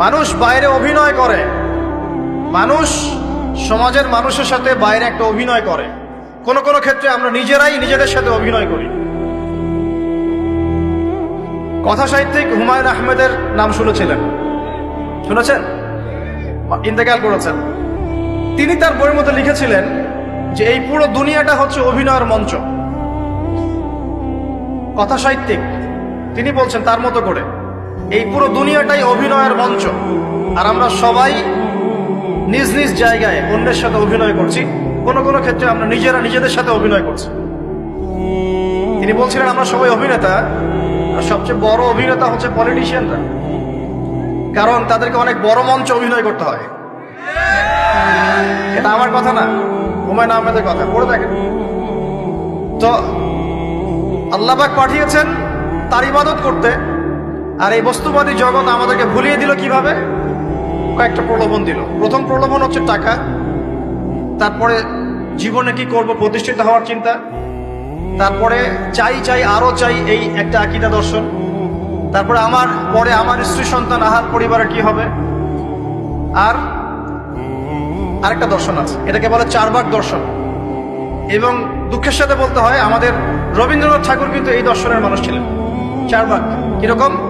মানুষ বাইরে অভিনয় করে। মানুষ সমাজের মানুষের সাথে বাইরে একটা অভিনয় করে। কোন কোন ক্ষেত্রে আমরা নিজেরাই নিজেদের সাথে অভিনয় করি। কথা সাহিত্যিক হুমায়ুন আহমেদের নাম শুনেছিলেন। শুনেছেন? ইন্তেকাল করেছেন। তিনি তার বইয়ের মধ্যে লিখেছিলেন যে, এই পুরো দুনিয়াটা হচ্ছে অভিনয়ের মঞ্চ। কথা সাহিত্যিক তিনি বলছেন তার মতো করে। এই পুরো দুনিয়াটাই অভিনয়ের মঞ্চ। আর আমরা সবাই নিজ নিজ জায়গায় অন্যের সাথে অভিনয় করছি। কোন কোন ক্ষেত্রে আমরা নিজেরা নিজেদের সাথে অভিনয় করছি। তিনি বলছিলেন, আমরা সবাই অভিনেতা। আর সবচেয়ে বড় অভিনেতা হচ্ছে পলিটিশিয়ানরা কারণ তাদেরকে অনেক বড় মঞ্চে অভিনয় করতে হয়। এটা আমার কথা না। হুমায়ুন আহমেদের কথা। পড়ে দেখেন। তো আল্লাহবাক পাঠিয়েছেন তার ইবাদত করতে। আর এই বস্তুবাদী জগৎ আমাদেরকে ভুলিয়ে দিল কীভাবে? কয়েকটা প্রলোভন দিল। প্রথম প্রলোভন হচ্ছে টাকা। তারপরে জীবনে কি করব প্রতিষ্ঠিত হওয়ার চিন্তা। তারপরে চাই চাই, আরও চাই এই একটা আকিদা দর্শন। তারপরে আমার, পরে আমার স্ত্রী, সন্তান, আহার, পরিবারে কি হবে? আর আরেকটা দর্শন আছে। এটাকে বলে চারবাক দর্শন। এবং দুঃখের সাথে বলতে হয়, আমাদের রবীন্দ্রনাথ ঠাকুর কিন্তু এই দর্শনের মানুষ ছিলেন। চারবাক কীরকম?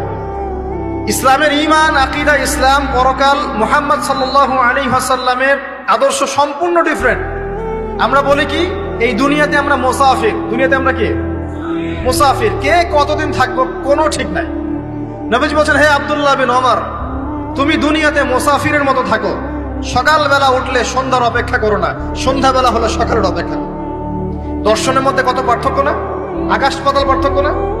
ইসলামের ইমান আকিদা, ইসলাম, পরকাল মুহাম্মদ সাল্লাল্লাহু আলী হাসাল্লামের আদর্শ সম্পূর্ণ ডিফারেন্ট আমরা বলি কি, এই দুনিয়াতে আমরা মোসাফির। দুনিয়াতে আমরা কে? মুসাফির। কে কতদিন থাকব কোনো ঠিক নাই। নবীজি বলছেন, হে আব্দুল্লাহ বিন ওমর, তুমি দুনিয়াতে মোসাফিরের মতো থাকো। সকালবেলা উঠলে সন্ধ্যার অপেক্ষা করো না। সন্ধ্যাবেলা হলে সকালের অপেক্ষা। দর্শনের মধ্যে কত পার্থক্য না? আকাশ পাতাল পার্থক্য না?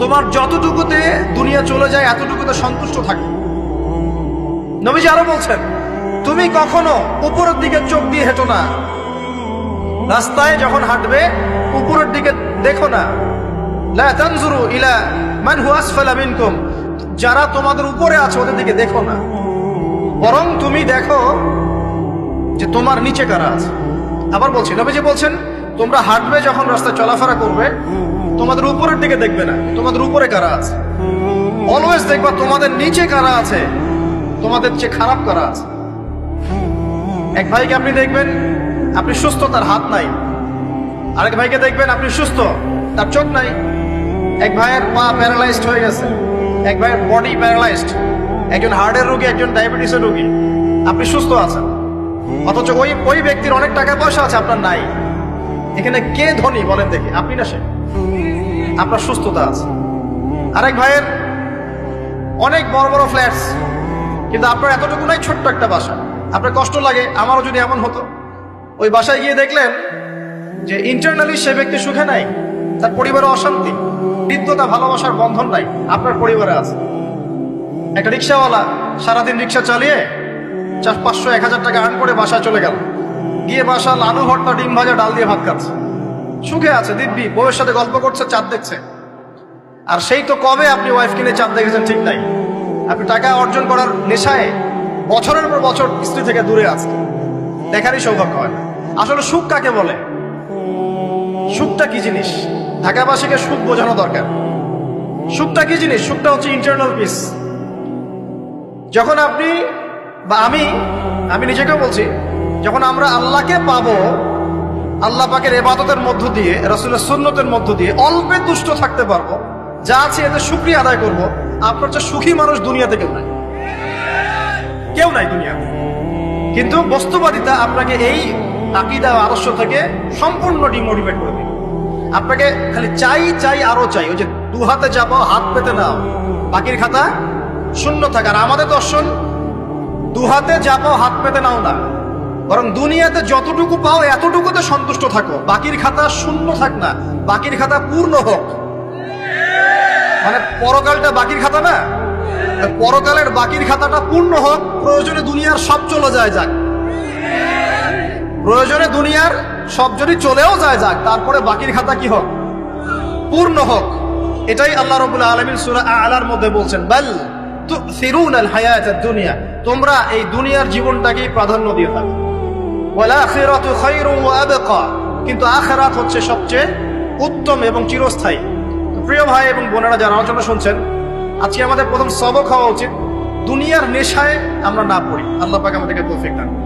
তোমার যতটুকুতে দুনিয়া চলে যায়, এতটুকুতে সন্তুষ্ট থাকো। নবীজি আরও বলছেন, তুমি কখনো উপরের দিকে চোখ দিয়ে হেঁটো না। রাস্তায় যখন হাঁটবে, উপরের দিকে দেখো না। লা তানজুরু ইলা মান হু আসফালা মিনকুম। যারা তোমাদের উপরে আছে, ওদের দিকে দেখো না। বরং তুমি দেখো যে তোমার নিচে কারা আছে। আবার বলছি, নবীজি বলছেন, তোমরা হাঁটবে যখন রাস্তায় চলাফেরা করবে তোমাদের উপরের দিকে দেখবে না। তোমাদের উপরে কারা আছে? অলওয়েজ দেখবা তোমাদের নিচে কারা আছে? তোমাদের চেয়ে খারাপ কারা আছে? এক ভাইকে আপনি দেখবেন, আপনি সুস্থ, তার হাত নাই। আরেক ভাইকে দেখবেন, আপনি সুস্থ, তার চোখ নাই। এক ভাইয়ের পা প্যারালাইজড হয়ে গেছে। এক ভাইয়ের বডি প্যারালাইজড একজন হার্টের রোগী, একজন ডায়াবেটিসের রোগী। আপনি সুস্থ আছেন। অথচ ওই ওই ব্যক্তির অনেক টাকা পয়সা আছে, আপনার নাই। এখানে কে ধনী বলেন দেখি। আপনি না সে? আপনার সুস্থতা আছে। আরেক ভাইয়ের অনেক বড় বড় ফ্ল্যাটস কিন্তু আপনার এতটুকু নাই ছোট্ট একটা বাসা। আপনার কষ্ট লাগে, আমারও যদি এমন হতো। ওই বাসায় গিয়ে দেখলেন যে ইন্টারনালি সে ব্যক্তি সুখে নাই, তার পরিবারে অশান্তি বৃদ্ধতা ভালোবাসার বন্ধন নাই, আপনার পরিবারে আছে। একটা রিক্সাওয়ালা সারাদিন রিক্সা চালিয়ে চার পাঁচশো, এক হাজার টাকা আর্ন করে বাসায় চলে গেল। গিয়ে বাসা লালু ভর্তা, ডিম ভাজা, ডাল দিয়ে ভাত খাচ্ছে। সুখে আছে, দিব্যি। বউয়ের সাথে গল্প করছে, চাঁদ দেখছে। আর সেই তো কবে আপনি ওয়াইফ কিনে চাঁদ দেখেছেন, ঠিক নাই। আপনি টাকা অর্জন করার নেশায় বছরের পর বছর স্ত্রী থেকে দূরে আছে দেখারই সৌভাগ্য হয় আসলে সুখ কাকে বলে? সুখটা কি জিনিস? ঢাকাবাসীকে সুখ বোঝানো দরকার। সুখটা কি জিনিস? সুখটা হচ্ছে ইন্টারনাল পিস যখন আপনি বা আমি আমি নিজেকেও বলছি, যখন আমরা আল্লাহকে পাবো আল্লাহ পাকের এবাদতের মধ্য দিয়ে, রসুলের সুন্নতের মধ্য দিয়ে অল্পে তুষ্ট থাকতে পারব, যা আছে এতে সুক্রিয়া আদায় করব, আপনার চেয়ে সুখী মানুষ দুনিয়াতে কেউ নাই। কেউ নাই দুনিয়াতে। কিন্তু বস্তুবাদিতা আপনাকে এই আকিদা আদর্শ থেকে সম্পূর্ণ ডিমোটিভেট করে আপনাকে খালি চাই চাই, আরও চাই, ওই যে দু হাতে চাপাও হাত পেতে নাও, বাকির খাতা শূন্য থাকে। আর আমাদের দর্শন, দু হাতে চাপাও হাত পেতে নাও না। বরং দুনিয়াতে যতটুকু পাও এতটুকুতে সন্তুষ্ট থাকো। বাকির খাতা শূন্য থাক না, বাকির খাতা পূর্ণ হোক। মানে পরকালটা বাকির খাতা না? পরকালের বাকির খাতাটা পূর্ণ হোক, প্রয়োজনে দুনিয়ার সব চলে যায় যাক। প্রয়োজনে দুনিয়ার সব যদি চলেও যায় যাক, তারপরে বাকির খাতা কি হোক? পূর্ণ হোক। এটাই আল্লাহ রবুল আলমিন সুরা আলার মধ্যে বলছেন, বাল তুসিরুন আল হায়াত দুনিয়া তোমরা এই দুনিয়ার জীবনটাকেই প্রাধান্য দিয়ে থাকো। কিন্তু আখেরাত হচ্ছে সবচেয়ে উত্তম এবং চিরস্থায়ী। প্রিয় ভাই এবং বোনেরা যারা আলোচনা শুনছেন, আজকে আমাদের প্রথম সবক হওয়া উচিত। দুনিয়ার নেশায় আমরা না পড়ি। আল্লাহ পাকে আমাদেরকে তৌফিক দান